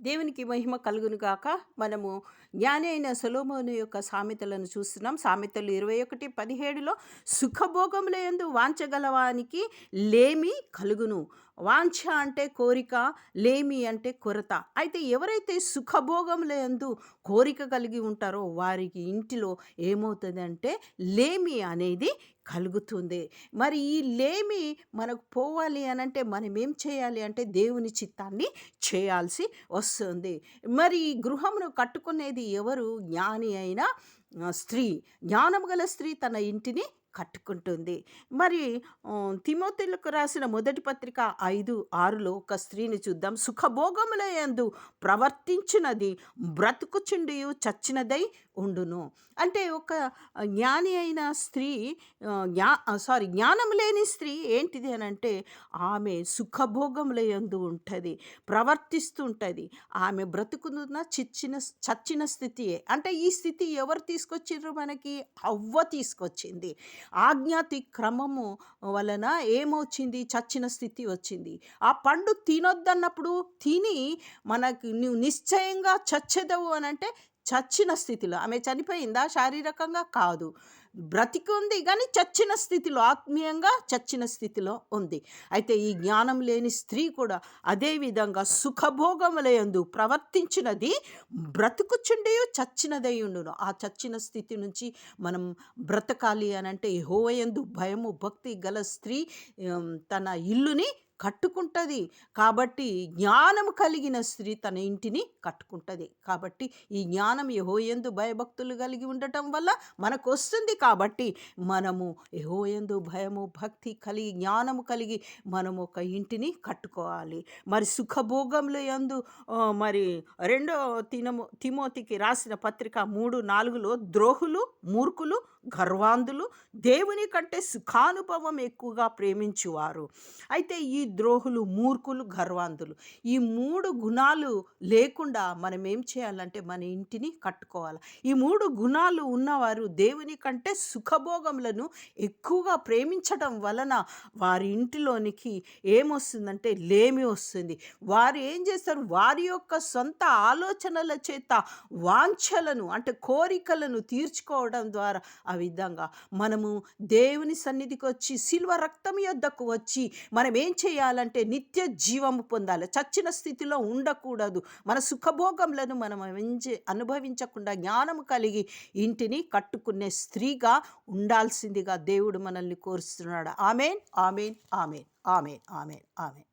దేవునికి మహిమ కలుగును గాక. మనము జ్ఞాని అయిన సొలోమోను యొక్క సామెతలను చూస్తున్నాం. సామెతలు ఇరవై ఒకటి పదిహేడులో సుఖభోగముల ఎందు వాంచగలవానికి లేమి కలుగును. వాంఛ అంటే కోరిక లేమి అంటే కొరత. అయితే ఎవరైతే సుఖభోగముల ఎందు కోరిక కలిగి ఉంటారో వారికి ఇంటిలో ఏమవుతుందంటే లేమి అనేది కలుగుతుంది. మరి ఈ లేమి మనకు పోవాలి అని అంటే మనం ఏం చేయాలి అంటే దేవుని చిత్తాన్ని చేయాల్సి వస్తుంది. మరి ఈ గృహమును కట్టుకునేది ఎవరు? జ్ఞాని అయిన స్త్రీ. జ్ఞానం గల స్త్రీ తన ఇంటిని కట్టుకుంటుంది. మరి తిమోతిలకు రాసిన మొదటి పత్రిక ఐదు ఆరులో ఒక స్త్రీని చూద్దాం. సుఖభోగముల యందు ప్రవర్తించినది బ్రతుకుచుండియు చచ్చినదై ఉండును. అంటే ఒక జ్ఞాని అయిన స్త్రీ జ్ఞా సారీ జ్ఞానం లేని స్త్రీ ఏంటిది అని అంటే ఆమె సుఖభోగముల ఎందు ఉంటుంది ప్రవర్తిస్తుంటుంది. ఆమె బ్రతుకున్న చిచ్చిన చచ్చిన స్థితియే. అంటే ఈ స్థితి ఎవరు తీసుకొచ్చిండ్రు మనకి? అవ్వ తీసుకొచ్చింది. ఆజ్ఞాతి క్రమము వలన ఏమొచ్చింది? చచ్చిన స్థితి వచ్చింది. ఆ పండు తినొద్దన్నప్పుడు తిని మనకి నువ్వు నిశ్చయంగా చచ్చెదవు అని అంటే చచ్చిన స్థితిలో. ఆమె చనిపోయిందా? శారీరకంగా కాదు. బ్రతికి ఉంది కానీ చచ్చిన స్థితిలో ఆత్మీయంగా చచ్చిన స్థితిలో ఉంది. అయితే ఈ జ్ఞానం లేని స్త్రీ కూడా అదే విధంగా సుఖభోగములయందు ప్రవర్తించినది బ్రతుకుచుండి చచ్చినదై ఉండును. ఆ చచ్చిన స్థితి నుంచి మనం బ్రతకాలి అని అంటే హోవయందు భయము భక్తి గల స్త్రీ తన ఇల్లుని కట్టుకుంటుంది. కాబట్టి జ్ఞానం కలిగిన స్త్రీ తన ఇంటిని కట్టుకుంటుంది. కాబట్టి ఈ జ్ఞానం యహోయందు భయభక్తులు కలిగి ఉండటం వల్ల మనకు వస్తుంది కాబట్టి మనము యహోయందు భయము భక్తి కలిగి జ్ఞానము కలిగి మనము ఒక ఇంటిని కట్టుకోవాలి. మరి సుఖభోగంలో ఎందు మరి రెండో తినము తిమోతికి రాసిన పత్రిక మూడు నాలుగులో ద్రోహులు మూర్ఖులు గర్వాంధులు దేవుని కంటే సుఖానుభవం ఎక్కువగా ప్రేమించువారు. అయితే ఈ ద్రోహులు మూర్ఖులు గర్వాంధులు. ఈ మూడు గుణాలు లేకుండా మనం ఏం చేయాలంటే మన ఇంటిని కట్టుకోవాలి. ఈ మూడు గుణాలు ఉన్నవారు దేవుని కంటే సుఖభోగములను ఎక్కువగా ప్రేమించడం వలన వారి ఇంటిలోనికి ఏమొస్తుందంటే లేమి వస్తుంది. వారు ఏం చేస్తారు? వారి యొక్క సొంత ఆలోచనల చేత వాంఛలను అంటే కోరికలను తీర్చుకోవడం ద్వారా విధంగా. మనము దేవుని సన్నిధికి వచ్చి శిల్వ రక్తం యొద్దకు వచ్చి మనం ఏం చేయాలంటే నిత్య జీవము పొందాలి. చచ్చిన స్థితిలో ఉండకూడదు. మన సుఖభోగంలను మనం అనుభవించకుండా జ్ఞానము కలిగి ఇంటిని కట్టుకునే స్త్రీగా ఉండాల్సిందిగా దేవుడు మనల్ని కోరుస్తున్నాడు. Amen amen amen amen amen amen.